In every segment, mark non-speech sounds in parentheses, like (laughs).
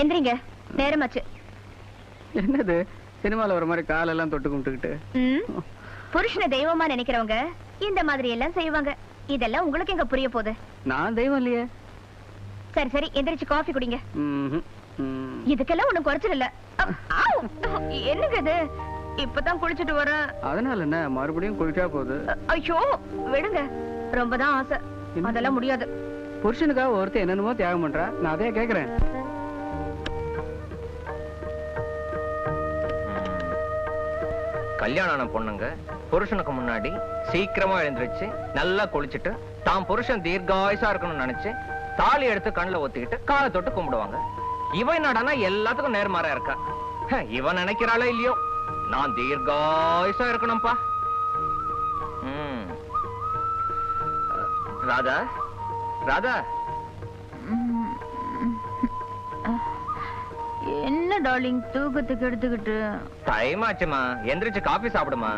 எந்திரிங்க நேரமாச்சு. என்னது? சினிமால ஒரு மாதிரி காலெல்லாம் தொட்டு கும்பிட்டுக்கிட்டு. புருஷனை தெய்வமா நினைக்கிறவங்க இந்த மாதிரி எல்லாம் செய்வாங்க. இதெல்லாம் உங்களுக்கு எங்க புரிய போகுது? நான் தெய்வம் இல்லையே. சரி சரி எந்திரிச்சு காஃபி குடிங்க. இதுக்கெல்லாம் ஒண்ணும் குறைச்சல் இல்ல. என்னங்க இது? இப்பதான் குளிச்சுட்டு வரேன். அதனால என்ன? மறுபடியும் குளிச்சா போகுது ஐயோ விடுங்க. ரொம்பதான் ஆசை. அதெல்லாம் முடியாது. புருஷனுக்காக ஒருத்தர் என்னென்னமோ தியாகம் பண்றா. நான் அதே கேக்குறேன். கல்யாணம் ஆன பொண்ணுங்க புருஷனுக்கு முன்னாடி சீக்கிரமா எழுந்திருச்சு நல்லா குளிச்சுட்டு தாம் புருஷன் தீர்காயுசா இருக்கணும்னு நினைச்சு தாலி எடுத்து கண்ணில் ஒத்திக்கிட்டு காலை தொட்டு கும்பிடுவாங்க. இவன் என்னடானா எல்லாத்துக்கும் நேர்மாறா இருக்கா. இவன் நினைக்கிறாளோ இல்லையோ? நான் தீர்காயுசா இருக்கணும்பா ராதா ராதா. என்ன டார்லிங் தூக்கத்துக்கு எடுத்துக்கிட்டு? டைம் ஆச்சுமா எந்திரிச்சு காபி சாப்பிடுமா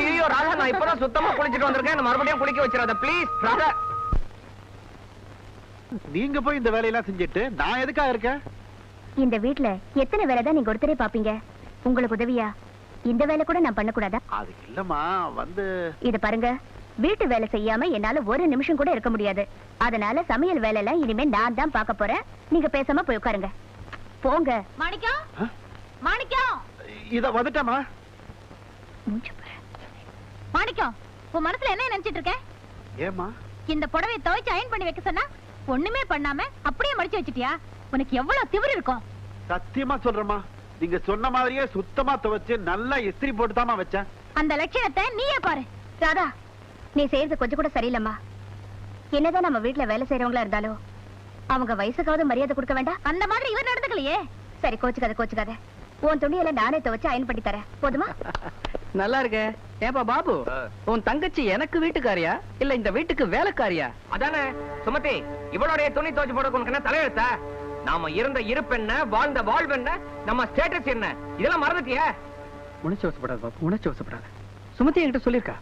ஐயோ ராதா நான் இப்பதான் சுத்தமா குளிச்சிட்டு வந்திருக்கேன். மறுபடியும் குளிக்க வச்சிடாத ப்ளீஸ் ராதா. நீங்க போய் இந்த வேலையெல்லாம் செஞ்சுட்டு நான் எதுக்காக இருக்கேன்? இந்த வீட்ல எத்தனை வேலை தான் நீங்க ஒருத்தரே பாப்பீங்க? உங்களுக்கு உதவியா? இந்த வேலை கூட நான் பண்ணக்கூடாதா? அது இல்லம்மா வந்து இத பாருங்க. வீட்டு வேலை செய்யாம என்னால ஒரு நிமிஷம் கூட இருக்க முடியாது. அதனால சமையல் வேலை எல்லாம் இனிமே நான் தான் பார்க்க போறேன். நீங்க பேசாம போய் உட்காருங்க. போங்க. மாணிக்கம்? மாணிக்கம்? இத வந்துட்டமா மாணிக்கம் உன் மனசுல என்ன நினைச்சிட்டு இருக்க? ஏமா இந்த புடவை துவைச்சு அயன் பண்ணி வைக்க சொன்னா ஒண்ணுமே பண்ணாம அப்படியே மடிச்சு வச்சிட்டியா? உனக்கு எவ்வளவு திமிரு இருக்கும். சத்தியமா சொல்றேம்மா. நீங்க சொன்ன மாதிரியே சுத்தமா துவைச்சு நல்லா இஸ்திரி போட்டு வச்சேன். அந்த லட்சணத்தை நீயே பாரு. ராதா நீ செய்யறது கொஞ்சம் கூட சரியில்லம்மா. என்னதான் நம்ம வீட்ல வேலை செய்யறவங்களா இருந்தாலும் அவங்க வயசுக்காவது மரியாதை கொடுக்க வேண்டாம். அந்த மாதிரி இவர் நடந்துக்கலையே. சரி கோச்சுக்காத கோச்சுக்காத. உன் துணியெல்லாம் நானே துவைச்சு அயன் பண்ணி தரேன். போதுமா? (laughs) நல்லா இருக்கே. ஏப்பா பாபு. உன் தங்கச்சி எனக்கு வீட்டுக்காரியா? இல்ல இந்த வீட்டுக்கு வேலைக்காரியா? அதானே சுமதி இவளுடைய துணி துவச்சு போட உனக்கு என்ன தலையெழுத்தா? நாம இருந்த இருப்பு என்ன வாழ்ந்த வாழ்வு என்ன நம்ம ஸ்டேட்டஸ் என்ன? இதெல்லாம் மறந்துட்டியே. உணர்ச்சி வசப்படாத பாபு உணர்ச்சி வசப்படாத சுமதி என்கிட்ட சொல்லிருக்கா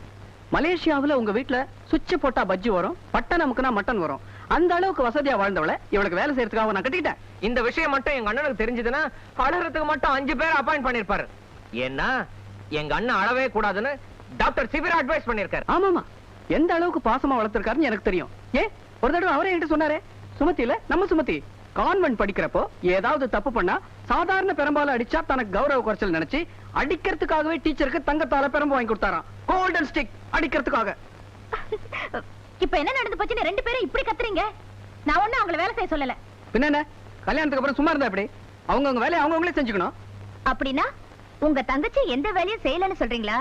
மலேசியாவுல உங்க வீட்ல சுவிட்ச் போட்டா பஜ்ஜி வரும் பட்டை நமக்குனா மட்டன் வரும். அந்த அளவுக்கு வசதியா வாழ்ந்தவள இவளுக்கு வேலை செய்யறதுக்காக நான் கட்டிக்கிட்டேன். இந்த விஷயம் மட்டும் எங்க அண்ணனுக்கு தெரிஞ்சதுன்னா அழகிறதுக்கு மட்டும் அஞ்சு பேர் அப்பாயிண்ட் பண்ணிருப்பாரு. ஏன்னா எங்க அண்ணன் அழவே கூடாதுன்னு டாக்டர் சிவிரா அட்வைஸ் பண்ணிருக்காரு. ஆமாமா. எந்த அளவுக்கு பாசமா வளர்த்திருக்காருன்னு எனக்கு தெரியும். ஏ ஒரு தடவை அவரே என்கிட்ட சொன்னாரே சுமதி இல்ல நம்ம சுமதி கான்வென்ட் படிக்கிறப்போ ஏதாவது தப்பு பண்ணா சாதாரண பெரும்பாலும் அடிச்சா தனக்கு கௌரவ குறைச்சல் நினைச்சு அடிக்கிறதுக்காகவே டீச்சருக்கு தங்கத்தால பெரம்பு வாங்கி கொடுத்தாராம். கோல்டன் ஸ்டிக் அடிக்கிறதுக்காக. இப்ப என்ன நடந்து போச்சுன்னு ரெண்டு பேரும் இப்படி கத்துறீங்க? நான் ஒண்ணும் அவங்கள வேலை செய்ய சொல்லல. பின்ன என்ன கல்யாணத்துக்கு அப்புறம் சும்மா இருந்தா எப்படி? அவங்கவங்க வேலையை அவங்கவங்களே செஞ்சுக்கணும். அப்படின்னா உங்க தங்கச்சி எந்த வேலையும் செய்யலன்னு சொல்றீங்களா?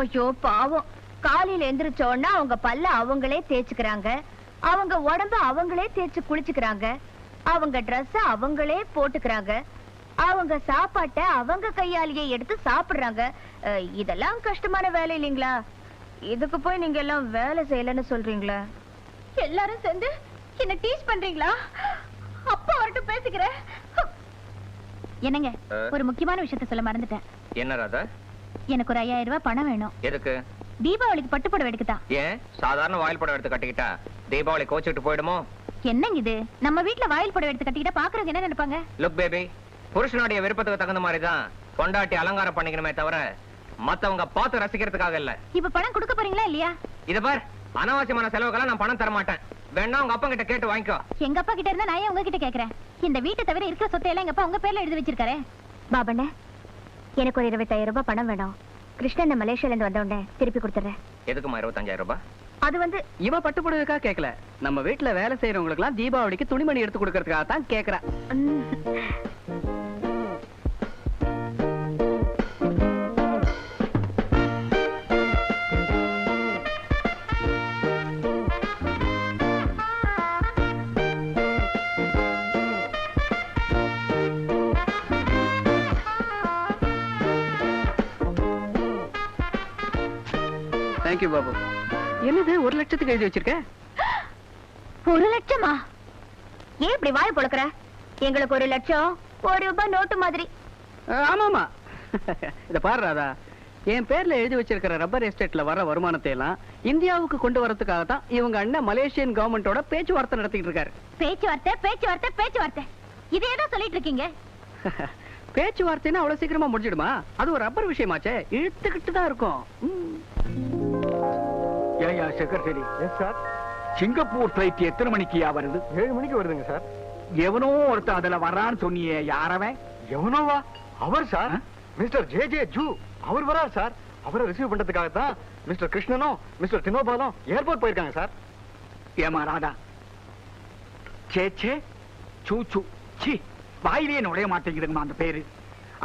ஐயோ பாவம். காலையில எந்திரிச்சோன்னா அவங்க பல்ல அவங்களே தேய்ச்சுக்கிறாங்க. அவங்க உடம்ப அவங்களே தேய்ச்சு குளிச்சுக்கிறாங்க. அவங்க Dress அவங்களே போட்டுக்கிறாங்க. அவங்க சாப்பாட்டை அவங்க கையாலேயே எடுத்து சாப்பிடுறாங்க. இதெல்லாம் கஷ்டமான வேலை இல்லைங்களா? இதுக்கு போய் நீங்க எல்லாம் வேலை செய்யலன்னு சொல்றீங்களா? எல்லாரும் சேர்ந்து என்ன டீச் பண்றீங்களா? அப்பா வரட்டும் பேசிக்கிறேன் என்னங்க? ஒரு முக்கியமான விஷயத்த சொல்ல மறந்துட்டேன். என்ன ராதா? எனக்கு ஒரு ஐயாயிரம் ரூபாய் பணம் வேணும். எதுக்கு? தீபாவளிக்கு பட்டு புடவை எடுக்கத்தான் ஏன்? சாதாரண வாயில் படம் எடுத்து கட்டிக்கிட்டா? தீபாவளி கோச்சுட்டு போயிடுமோ? என்னங்க இது? நம்ம வீட்ல வாயில் புடவை எடுத்து கட்டிக்கிட்டா பாக்குறவங்க என்ன நினைப்பாங்க? லுக் பேபி புருஷனுடைய விருப்பத்துக்கு தகுந்த மாதிரி தான் கொண்டாட்டி அலங்காரம் பண்ணிக்கணுமே தவிர மத்தவங்க பார்த்து ரசிக்கிறதுக்காக இல்ல. இப்ப பணம் கொடுக்க போறீங்களா இல்லையா? இத பார் அனாவசியமான செலவுக்கெல்லாம் நான் பணம் தர மாட்டேன் வேணா உங்க அப்பா கிட்ட கேட்டு வாங்கிக்கோ. எங்க அப்பா கிட்ட இருந்தா நான் ஏன் உங்ககிட்ட கேக்குறேன்? இந்த வீட்டை தவிர இருக்கிற சொத்தை எல்லாம் எங்க அப்பா உங்க பேர்ல எழுதி வச்சிருக்காரு. பாபண்ண எனக்கு ஒரு இருபத்தாயிரம் ரூபாய் பணம் வேணும். கிருஷ்ணன் மலேசியால இருந்து வந்த உடனே திருப்பி கொடுத்துறேன் எதுக்குமா இருபத்தஞ்சாயிரம் ரூபாய்? அது வந்து இவ பட்டு புடவைக்காக கேட்கல நம்ம வீட்டுல வேலை செய்யறவங்களுக்கு எல்லாம் தீபாவளிக்கு துணிமணி எடுத்து கொடுக்கறதுக்காக தான் கேக்குறா. You, பாபு என்னது ஒரு லட்சத்துக்கு எழுதி வச்சிருக்க? ஒரு லட்சமா? ஏன் இப்படி வாய் பொழக்கிற எங்களுக்கு ஒரு லட்சம் ஒரு ரூபாய் நோட்டு மாதிரி. ஆமாமா. (laughs) இத பாரு ராதா. என் பேர்ல எழுதி வச்சிருக்கிற ரப்பர் எஸ்டேட்ல வர வருமானத்தை எல்லாம் இந்தியாவுக்கு கொண்டு வரதுக்காக தான் இவங்க அண்ணன் மலேசியன் கவர்மெண்டோட பேச்சுவார்த்தை நடத்திட்டு இருக்காரு. பேச்சுவார்த்தை பேச்சுவார்த்தை பேச்சுவார்த்தை. இதே தான் சொல்லிட்டு இருக்கீங்க? (laughs) பேச்சுவார்த்தைன்னா அவ்வளவு சீக்கிரமா முடிஞ்சிடுமா? அது ஒரு ரப்பர் விஷயமாச்சே. இழுத்துக்கிட்டு தான் இருக்கும். ஏயா secretary yes sir Singapore flight எத்தனை மணிக்குயா வருது? ஏழு மணிக்கு வருதுங்க சார் எவனோ ஒருத்தன் அதுல வர்றான்னு சொன்னியே யாரவன்? எவனோவா? அவர் sir? Mister J J Ju அவர் வரார் சார் அவரை ரிசீவ் பண்றதுக்காக தான் மிஸ்டர் கிருஷ்ணனும் மிஸ்டர் தினோபாலும் ஏர்போர்ட் போயிருக்காங்க சார் ஏமா ராதா? சே சே. சூ சூ. சி வாயிலே நுழைய மாட்டேங்குதுங்கம்மா அந்த பேரு.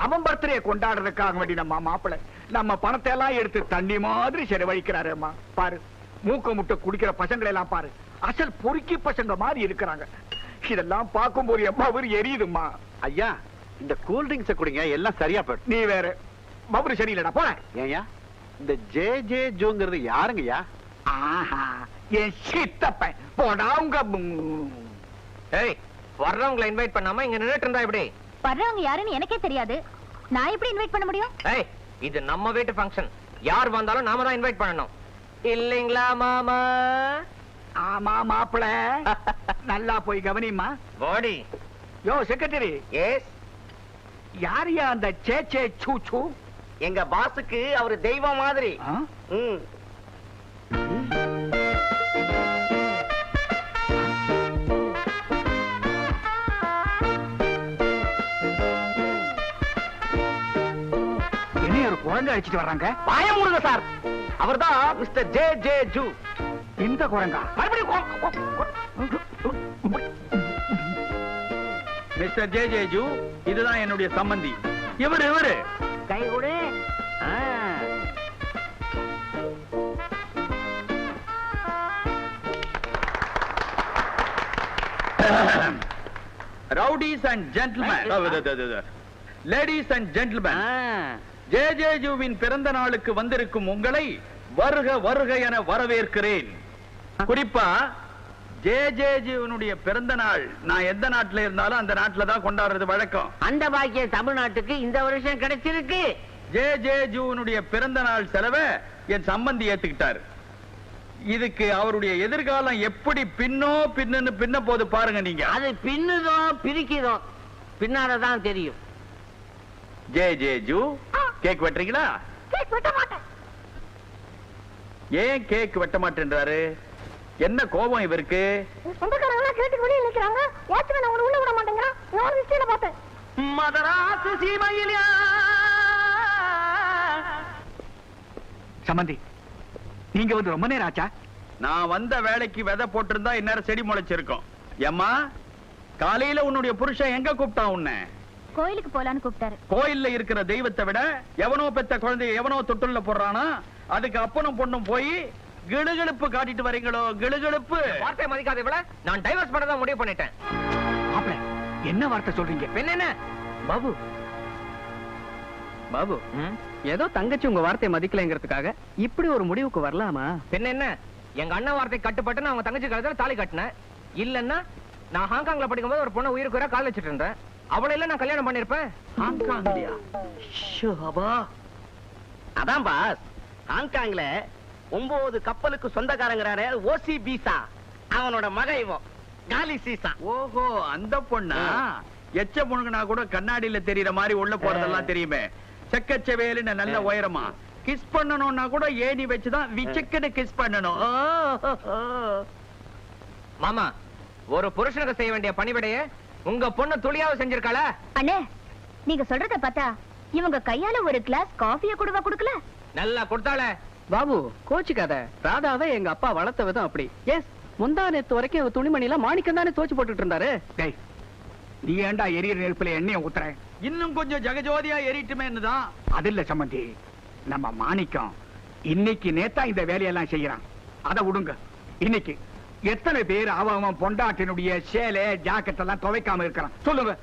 அவன் பர்த்டே கொண்டாடுறதுக்காக வேண்டி நம்ம மாப்பிள்ளை நம்ம பணத்தை எல்லாம் எடுத்து தண்ணி மாதிரி செலவழிக்கிறாரேம்மா பாரு மூக்க முட்டை குடிக்கிற பசங்களை எல்லாம் பாரு அசல் பொறுக்கி பசங்க மாதிரி இருக்கிறாங்க. இதெல்லாம் பார்க்கும்போது எம்மா ஒரு எரியுதும்மா. ஐயா இந்த கூல் ட்ரிங்க்ஸ குடிங்க எல்லாம் சரியா போயிடும். நீ வேற மபுரு சரியில்லடா போற ஏயா இந்த ஜே ஜே ஜூங்கிறது யாருங்கய்யா? ஆஹா என் சித்தப்பன். போடா உங்க. ஏய் வர்றவங்களை இன்வைட் பண்ணாம இங்க நின்னுட்டு இருந்தா எப்படி? வர்றவங்க யாருன்னு எனக்கே தெரியாது. நான் எப்படி இன்வைட் பண்ண முடியும்? ஏய் இது நம்ம வீட்டு ஃபங்க்ஷன் யார் வந்தாலும் நாம தான் இன்வைட் பண்ணணும். இல்லைங்களா மாமா? ஆமா மாப்பிள. (laughs) நல்லா போய் கவனிம்மா. பாடி யோ செக்ரட்டரி எஸ் யாரையா அந்த சேச்சே சூச்சு எங்க பாஸுக்கு அவரு தெய்வம் மாதிரி. ம். குழந்தை அடிச்சிட்டு வர்றாங்க. பாய மூடுங்க சார். அவர்தான் மிஸ்டர் ஜே ஜே ஜூ. இந்த குரங்கா? மறுபடியும் மிஸ்டர் ஜே ஜே ஜூ இதுதான் என்னுடைய சம்பந்தி. இவரு இவரு. கை கொடு rowdies and gentlemen ladies and gentlemen J J ஜூவின் பிறந்த நாளுக்கு வந்திருக்கும் உங்களை வருக வருக என வரவேற்கிறேன். குறிப்பா ஜே ஜே ஜீவனுடைய பிறந்த நாள். நான் எந்த நாட்டுல இருந்தாலும் அந்த நாட்டுல தான் கொண்டாடுறது வழக்கம். அந்த பாக்கியம் தமிழ்நாட்டுக்கு இந்த வருஷம் கிடைச்சிருக்கு. ஜே ஜே ஜூவனுடைய பிறந்த நாள் செலவை என் சம்பந்தி ஏத்துக்கிட்டாரு. இதுக்கு அவருடைய எதிர்காலம் எப்படி பின்னோ பின்னு பின்ன போது பாருங்க நீங்க. அது பின்னுதோ பிரிக்குதோ பின்னாலதான் தெரியும். ஜே ஜே ஜூ கேக் வெட்டுறீங்களா? கேக் வெட்ட மாட்டேன். ஏன் கேக் வெட்ட மாட்டேன்றாரு? என்ன கோபம் இவருக்கு? சொந்தக்காரங்க கேட்டு வெளியே நிக்கிறாங்க வாட்ச்மேன் அவனை உள்ள விட மாட்டேங்கிறான் நான் விஷயம் பார்த்தேன். மதராசு சீமையிலா. சம்பந்தி நீங்க வந்து ரொம்ப நேரம் ஆச்சா? நான் வந்த வேலைக்கு விதை போட்டிருந்தா இந்நேரம் செடி முளைச்சிருக்கும். ஏம்மா காலையில உன்னுடைய புருஷன் எங்க கூப்பிட்டான் உன்னை? கோயிலுக்கு போலான்னு கூப்பிட்டாரு. கோயில்ல இருக்கிற தெய்வத்தை விட எவனோ பெத்த குழந்தைய எவனோ தொட்டுள்ள போடுறானா? அதுக்கு அப்பனும் பொண்ணும் போய் கிளுகிழுப்பு காட்டிட்டு வரீங்களோ? கிளுகிழுப்பு வார்த்தை மதிக்காத இவள. நான் டைவர்ஸ் பண்ண தான் முடிவு பண்ணிட்டேன். என்ன வார்த்தை சொல்றீங்க? என்ன? பாபு. பாபு? ஏதோ தங்கச்சி உங்க வார்த்தையை மதிக்கலைங்கிறதுக்காக இப்படி ஒரு முடிவுக்கு வரலாமா? பின்ன என்ன? எங்க அண்ணன் வார்த்தை கட்டுப்பட்டு நான் அவங்க தங்கச்சி கழுத்துல தாலி கட்டினேன். இல்லன்னா நான் ஹாங்காங்ல படிக்கும்போது ஒரு பொண்ணை உயிருக்கு உயிரா கால் வச்சிட்டு இருந்தேன். அவளை இல்ல நான் கல்யாணம் பண்ணிருப்பேன். ஹாங்காங்லயா அதான் பாஸ். ஹாங்காங்ல ஒன்பது கப்பலுக்கு சொந்தக்காரங்கிறாரே ஓசி பீசா அவனோட மக இவன். காலி சீசா. ஓஹோ அந்த பொண்ணா? எச்ச பொண்ணுங்கனா கூட கண்ணாடியில தெரியற மாதிரி உள்ள போறதெல்லாம் தெரியுமே. செக்கச்சவேலுன்னு நல்ல உயரமா. கிஸ் பண்ணணும்னா கூட ஏணி வச்சுதான் விச்சக்கன்னு கிஸ் பண்ணணும். மாமா ஒரு புருஷனுக்கு செய்ய வேண்டிய பணிவிடைய உங்க பொண்ணு துளியாவது செஞ்சிருக்காளா? அண்ணே நீங்க சொல்றத பார்த்தா இவங்க கையால ஒரு கிளாஸ் காஃபிய கூடவா குடுக்கல? நல்லா கொடுத்தாளே. பாபு கோச்சிக்காத. ராதாவை எங்க அப்பா வளர்த்த விதம் அப்படி. எஸ் முந்தா நேத்து வரைக்கும் இவ துணிமணி எல்லாம் மாணிக்கம் தானே தோச்சு போட்டுட்டு இருந்தாரு டேய் நீ ஏன்டா எரியற நெருப்புல எண்ணெய ஊத்துற? இன்னும் கொஞ்சம் ஜெகஜோதியா எரியட்டுமேன்னு தான். அது இல்ல சம்பந்தி. நம்ம மாணிக்கம் இன்னைக்கு நேத்தா இந்த வேலையெல்லாம் செய்யறான். அத விடுங்க இன்னைக்கு. எத்தனை பேர் அவன் அவன் பொண்டாட்டினுடைய சேலை ஜாக்கெட் எல்லாம் துவைக்காம இருக்கிறான்? சொல்லுங்க.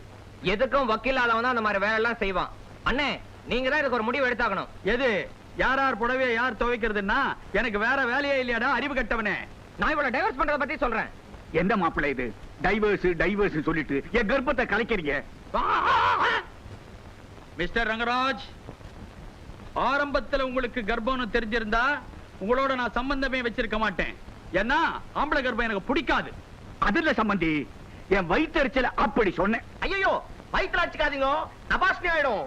எதுக்கும் வக்கீலாதவன் தான் அந்த மாதிரி வேலை எல்லாம் செய்வான். அண்ணே நீங்க தான் இதுக்கு ஒரு முடிவு எடுத்தாகணும். எது? யார் யார் புடவைய யார் துவைக்கிறதுன்னா எனக்கு வேற வேலையே இல்லையாடா அறிவு கட்டவனே. நான் இவளை டைவர்ஸ் பண்றத பத்தி சொல்றேன். எந்த மாப்பிள்ளை இது? டைவர்ஸ் டைவர்ஸ் சொல்லிட்டு என் கர்ப்பத்தை கலைக்கிறீங்க. மிஸ்டர் ரங்கராஜ் ஆரம்பத்துல உங்களுக்கு கர்ப்பம்னு தெரிஞ்சிருந்தா உங்களோட நான் சம்பந்தமே வச்சிருக்க மாட்டேன். ஏன்னா ஆம்பளை கர்ப்பம் எனக்கு பிடிக்காது. அதுல சம்பந்தி என் வயிற்றுச்சல அப்படி சொன்னேன். ஐயோ வயிற்றுல அடிச்சுக்காதீங்க. நபாஸ்னி ஆயிடும்.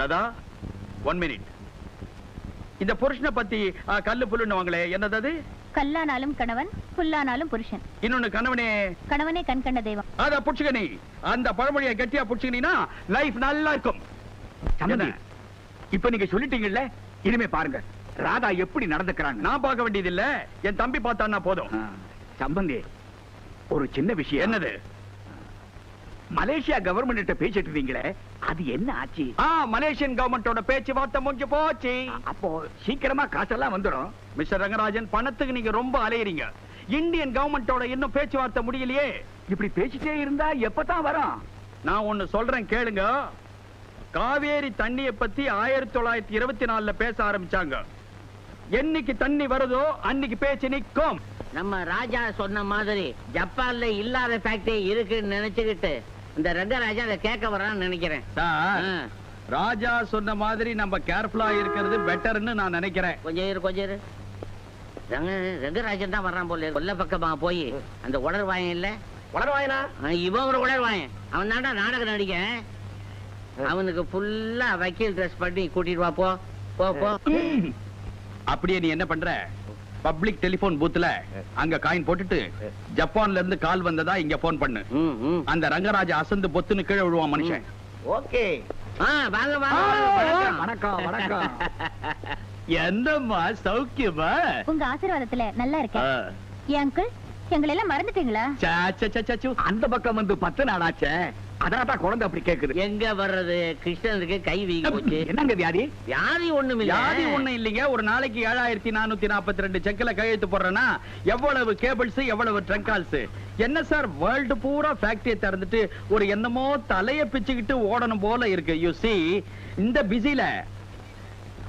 ராதா ஒன் மினிட் இந்த புருஷனை பத்தி கல்லு புல்லுன்னுவாங்களே என்னது அது? கல்லானாலும் கணவன் புல்லானாலும் புருஷன். இன்னொன்னு கணவனே. கணவனே கண் கண்ட தெய்வம். அத புடிச்சுக்க நீ. அந்த பழமொழியை கெட்டியா புடிச்சுக்கினா லைஃப் நல்லா இருக்கும்? இப்ப நீங்க சொல்லிட்டீங்கல்ல இனிமே பாருங்க. ராதா எப்படி நடந்துக்கிறாங்க நான் பார்க்க வேண்டியது இல்ல என் தம்பி பார்த்தான்னா போதும். சம்பந்தி ஒரு சின்ன விஷயம். என்னது? மலேசியா கவர்மெண்ட் பேசிட்டு இருந்தீங்களே? அது என்ன ஆச்சு? மலேசியன் கவர்மெண்டோட பேச்சுவார்த்தை முடிஞ்சு போச்சு. அப்போ சீக்கிரமா காசெல்லாம் வந்துடும் மிஸ்டர் ரங்கராஜன் பணத்துக்கு நீங்க ரொம்ப அலையறீங்க. இந்தியன் கவர்மெண்டோட இன்னும் பேச்சுவார்த்தை முடியலையே. இப்படி பேசிட்டே இருந்தா எப்பதான் வரும்? நான் ஒண்ணு சொல்றேன் கேளுங்க. காவேரி தண்ணிய பத்தி ஆயிரத்தி தொள்ளாயிரத்தி இருபத்தி நாலுல பேச ஆரம்பிச்சாங்க. என்னைக்கு தண்ணி வருதோ அன்னைக்கு பேச்சு நிக்கும் நம்ம ராஜா சொன்ன மாதிரி ஜப்பான்ல இல்லாத ஃபேக்டரி இருக்குன்னு நினைச்சுக்கிட்டு இந்த ரங்கராஜா அதை கேட்க வரான்னு நினைக்கிறேன். சார் ராஜா சொன்ன மாதிரி நம்ம கேர்ஃபுல்லா இருக்கிறது பெட்டர்னு நான் நினைக்கிறேன். கொஞ்சம் இரு கொஞ்சம் இரு. ரங்க ரங்கராஜன் தான் வர்றான் போல கொல்ல பக்கமா போய் அந்த உணர்வாயன் இல்ல? வளருவாயனா ஆ, இவன் ஒரு உணர்வாயன் அவன் தாண்டா நாடக நடிக்க அவனுக்கு ஃபுல்லா வக்கீல் ட்ரெஸ் பண்ணி கூட்டிட்டு வா போ. போ போ. அப்படியே நீ என்ன பண்ற? பப்ளிக் டெலிபோன் பூத்ல அங்க காயின் போட்டுட்டு ஜப்பான்ல இருந்து கால் வந்ததா இங்க போன் பண்ணு. அந்த ரங்கராஜ அசந்து பொத்துன்னு கீழே விழுவான் மனுஷன். ஓகே. ஆ, வாங்க வணக்கம், வணக்கம். (laughs) என்னம்மா சௌக்கியமா? உங்க ஆசீர்வாதத்துல நல்லா இருக்கேன். ஏன் அங்கிள் எங்களை எல்லாம் மறந்துட்டீங்களா. அந்த பக்கம் வந்து பத்து நாளாச்சே அதனால தான் குழந்தை அப்படி கேக்குது. எங்க வர்றது? கிருஷ்ணனுக்கு கை வீங்கி போச்சு. என்னங்க வியாதி? வியாதி ஒண்ணும் இல்ல வியாதி ஒண்ணு இல்லைங்க. ஒரு நாளைக்கு ஏழாயிரத்தி நானூத்தி நாற்பத்தி ரெண்டு செக்ல கையெழுத்து போடுறேன்னா எவ்வளவு கேபிள்ஸ் எவ்வளவு ட்ரங்கால்ஸ் என்ன சார்? வேர்ல்டு பூரா ஃபேக்டரியை திறந்துட்டு ஒரு என்னமோ தலைய பிச்சுக்கிட்டு ஓடணும் போல இருக்கு. யூ see இந்த பிஸில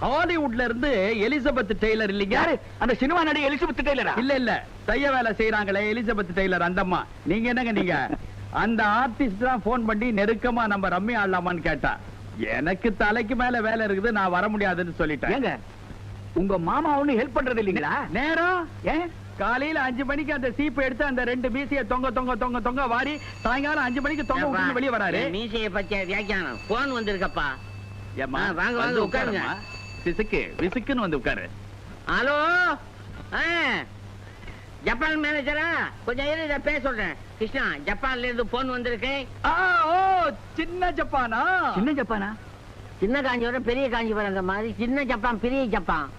ஹாலிவுட்ல இருந்து எலிசபெத் டெய்லர் இல்லைங்க? யாரு? அந்த சினிமா நடிகை எலிசபெத் டெய்லரா? இல்ல இல்ல. தைய வேலை செய்யறாங்களே எலிசபெத் டெய்லர் அந்தம்மா நீங்க என்னங்க நீங்க? அந்த ஆர்டிஸ்ட் தான் போன் பண்ணி நெருக்கமா நம்ம ரம்மி ஆடலாமான்னு கேட்டா எனக்கு தலைக்கு மேல வேலை இருக்குது நான் வர முடியாதுன்னு சொல்லிட்டேன். உங்க மாமா ஒண்ணு ஹெல்ப் பண்றது இல்லீங்களா? நேரம். ஏன் காலையில அஞ்சு மணிக்கு அந்த சீப்பு எடுத்து அந்த ரெண்டு மீசைய தொங்க தொங்க தொங்க தொங்க வாரி சாயங்காலம் அஞ்சு மணிக்கு தொங்க விட்டு வெளியே வராரு. மீசைய பத்திய வியாக்கியானம் போன் வந்திருக்கப்பா. ஏம்மா, ஆ, வாங்க, வாங்க, உட்காருங்க. பிசுக்கு விசுக்குன்னு வந்து உட்காரு. ஹலோ? ஜப்பான் மேனேஜரா கொஞ்சம் இரு பேச சொல்றேன். கிருஷ்ணா ஜப்பான்ல இருந்து போன் வந்திருக்கு. ஆ, ஓ சின்ன ஜப்பானா? சின்ன ஜப்பானா? சின்ன காஞ்சிபுரம் பெரிய காஞ்சிபுரம் அந்த மாதிரி. சின்ன ஜப்பான் பெரிய ஜப்பான்.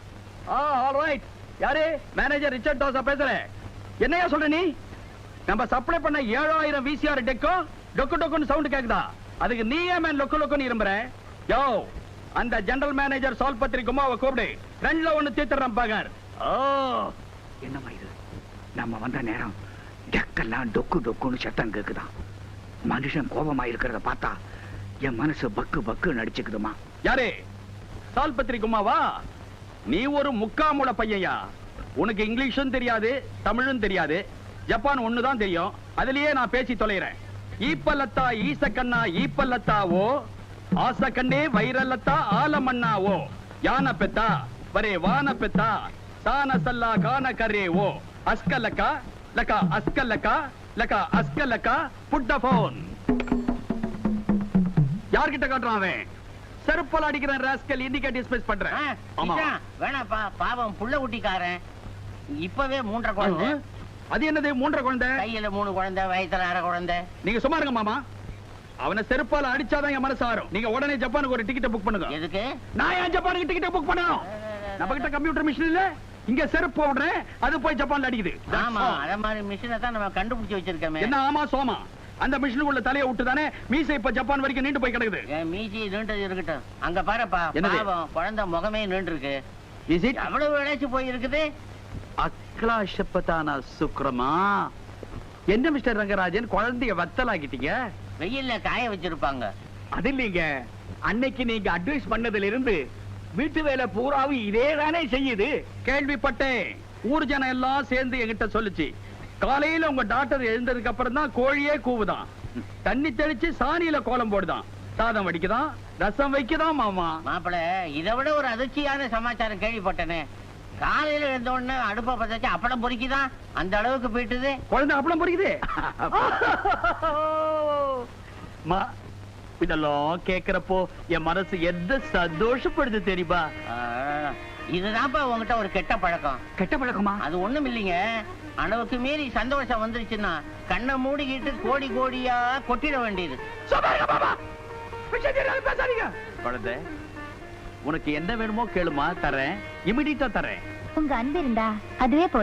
ஆ ஆல்ரைட் யாரு? மேனேஜர் ரிச்சர்ட் தோசா பேசுறேன் என்னையா சொல்ற நீ? நம்ம சப்ளை பண்ண ஏழாயிரம் விசிஆர் டெக்கோ டொக்கு டொக்குன்னு சவுண்ட் கேக்குதா? அதுக்கு நீ ஏன் மேன் லொக்கு லொக்குன்னு இரும்புற. யோ அந்த ஜெனரல் மேனேஜர் சால்பத்திரி குமாவை கூப்பிடு. ரெண்டுல ஒண்ணு தீத்துறேன் பகர். ஓ என்னம்மா இது? நம்ம வந்த நேரம். டக்கெல்லாம் டொக்கு டொக்குன்னு சத்தம் கேக்குதான். மனுஷன் கோபமா இருக்கிறத பார்த்தா என் மனசு பக்கு பக்கு நடிச்சுக்குதுமா. யாரே? சால்பத்திரி குமாவா நீ ஒரு முக்காமுட பையன்யா. உனக்கு இங்கிலீஷும் தெரியாது தமிழும் தெரியாது. ஜப்பான் ஒண்ணுதான் தெரியும். அதுலயே நான் பேசி தொலைறேன். ஈப்பல்லத்தா ஈசக்கண்ணா ஈப்பல்லத்தாவோ? ஆசக்கண்ணே வைரல்லத்தா ஆலமண்ணாவோ? யான பெத்தா வரே வான பெத்தா சான சல்லா கான கரேவோ ஓ அஸ்கலக்கா? லக்கா அஸ்கலக்கா லக்கா அஸ்கலக்கா புட்ட போன் யார்கிட்ட காட்டுறான் அவன் செருப்பால் அடிக்கிறேன் ராஸ்கல் இன்னைக்கு டிஸ்பேஸ் பண்றேன் ஆமா வேணாப்பா பாவம் புள்ள குட்டிக்காரன் இப்பவே மூன்றரை குழந்தை அது என்னது மூன்றரை குழந்தை கையில மூணு குழந்தை வயித்துல அரை குழந்தை நீங்க சும்மா இருங்க மாமா அவனை செருப்பால அடிச்சாதான் என் மனசு ஆறும் நீங்க உடனே ஜப்பானுக்கு ஒரு டிக்கெட் புக் பண்ணுங்க எதுக்கு நான் ஏன் ஜப்பானுக்கு டிக்கெட் புக் பண்ணணும் நம்ம கிட்ட கம்ப்யூட்டர் மிஷின் இல்ல இங்க செருப்பு போடுறேன் அது போய் ஜப்பான்ல அடிக்குது. ஆமா. அத மாதிரி மிஷினை தான் நம்ம கண்டுபிடிச்சு வச்சிருக்கோமே. என்ன ஆமா சோமா? அந்த மிஷினுக்குள்ள தலையை விட்டு தானே மீசை இப்ப ஜப்பான் வரைக்கும் நீண்டு போய் கிடக்குது? மீசி நீண்டது இருக்கட்டும். அங்க பாருப்பா? பாவம் குழந்தை முகமே நீண்டு இருக்கு எவ்வளவு இழைச்சு போய் இருக்குது அக்லாஷப்பதான சுக்ரமா என்ன மிஸ்டர் ரங்கராஜன்? குழந்தைய வத்தலாக்கிட்டீங்க? வெயில்ல காய வச்சிருப்பாங்க. அது இல்லைங்க. அன்னைக்கு நீங்க அட்வைஸ் பண்ணதுல இருந்து வீட்டு வேலை பூராவும் இதே தானே செய்யுது. கேள்விப்பட்டேன். ஊர் ஜனம் எல்லாம் சேர்ந்து என்கிட்ட சொல்லுச்சு. காலையில உங்க டாக்டர் எழுந்ததுக்கு அப்புறம் தான் கோழியே கூவுதான். தண்ணி தெளிச்சு சாணியில கோலம் போடுதான். சாதம் வடிக்குதான் ரசம் வைக்குதான் மாமா? மாப்பிள இதை விட ஒரு அதிர்ச்சியான சமாச்சாரம் கேள்விப்பட்டனே. காலையில எழுந்த உடனே அடுப்பை பத்தாச்சு அப்பளம் பொறுக்கிதான் அந்த அளவுக்கு போயிட்டுது. குழந்தை அப்பளம் பொறிக்குது. (laughs) மா இதெல்லாம் கேக்குறப்போ என் மனசு எந்த சந்தோஷப்படுது தெரியுமா? இதுதான்ப்பா உங்ககிட்ட ஒரு கெட்ட பழக்கம். கெட்ட பழக்கமா? அது ஒண்ணும் இல்லைங்க. அளவுக்கு மீறி சந்தோஷம் வந்துருச்சுன்னா கண்ணை மூடிக்கிட்டு கோடி கோடியா கொட்டிட வேண்டியது. குழந்தை உனக்கு என்ன வேணுமோ கேளுமா தரேன் இமிடியா தரேன் உங்க அன்பு இருந்தா அதுவே போதும்.